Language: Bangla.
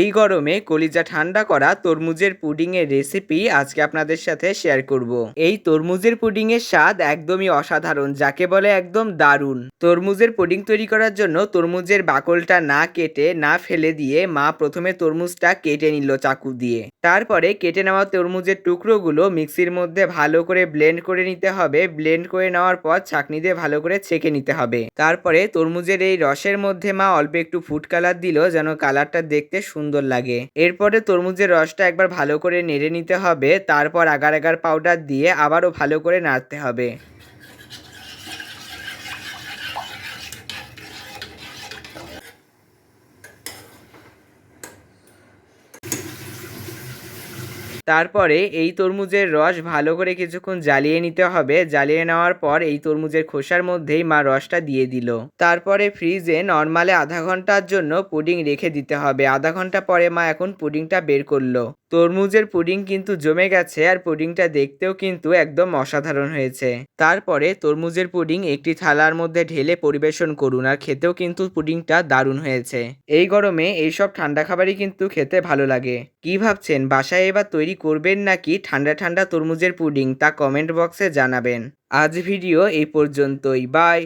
এই গরমে কলিজা ঠান্ডা করা তরমুজের পুডিংয়ের রেসিপি আজকে আপনাদের সাথে শেয়ার করব। এই তরমুজের পুডিংয়ের স্বাদ একদমই অসাধারণ, যাকে বলে একদম দারুণ। তরমুজের পুডিং তৈরি করার জন্য তরমুজের বাকলটা না কেটে, না ফেলে দিয়ে মা প্রথমে তরমুজটা কেটে নিল চাকু দিয়ে। তারপরে কেটে নেওয়া তরমুজের টুকরোগুলো মিক্সির মধ্যে ভালো করে ব্লেন্ড করে নিতে হবে। ব্লেন্ড করে নেওয়ার পর ছাঁকনি দিয়ে ভালো করে ছেঁকে নিতে হবে। তারপরে তরমুজের এই রসের মধ্যে মা অল্প একটু ফুড কালার দিল, যেন কালারটা দেখতে সুন্দর লাগে। এরপরে তরমুজের রসটা একবার ভালো করে নেড়ে নিতে হবে, তারপর আগার আগার পাউডার দিয়ে আবারও ভালো করে নাড়তে হবে। তারপরে এই তরমুজের রস ভালো করে কিছুক্ষণ জ্বালিয়ে নিতে হবে। জ্বালিয়ে নেওয়ার পর এই তরমুজের খোসার মধ্যেই মা রসটা দিয়ে দিল। তারপরে ফ্রিজে নর্মালে আধা ঘণ্টার জন্য পুডিং রেখে দিতে হবে। আধা ঘণ্টা পরে মা এখন পুডিংটা বের করল। তরমুজের পুডিং কিন্তু জমে গেছে আর পুডিংটা দেখতেও কিন্তু একদম অসাধারণ হয়েছে। তারপরে তরমুজের পুডিং একটি থালার মধ্যে ঢেলে পরিবেশন করুন আর খেতেও কিন্তু পুডিংটা দারুণ হয়েছে। এই গরমে এইসব ঠান্ডা খাবারই কিন্তু খেতে ভালো লাগে। কি ভাবছেন, বাসায় এবার তৈরি করবেন নাকি ঠান্ডা ঠান্ডা তরমুজের পুডিং তা কমেন্ট বক্সে জানাবেন। আজ ভিডিও এই পর্যন্তই, বাই।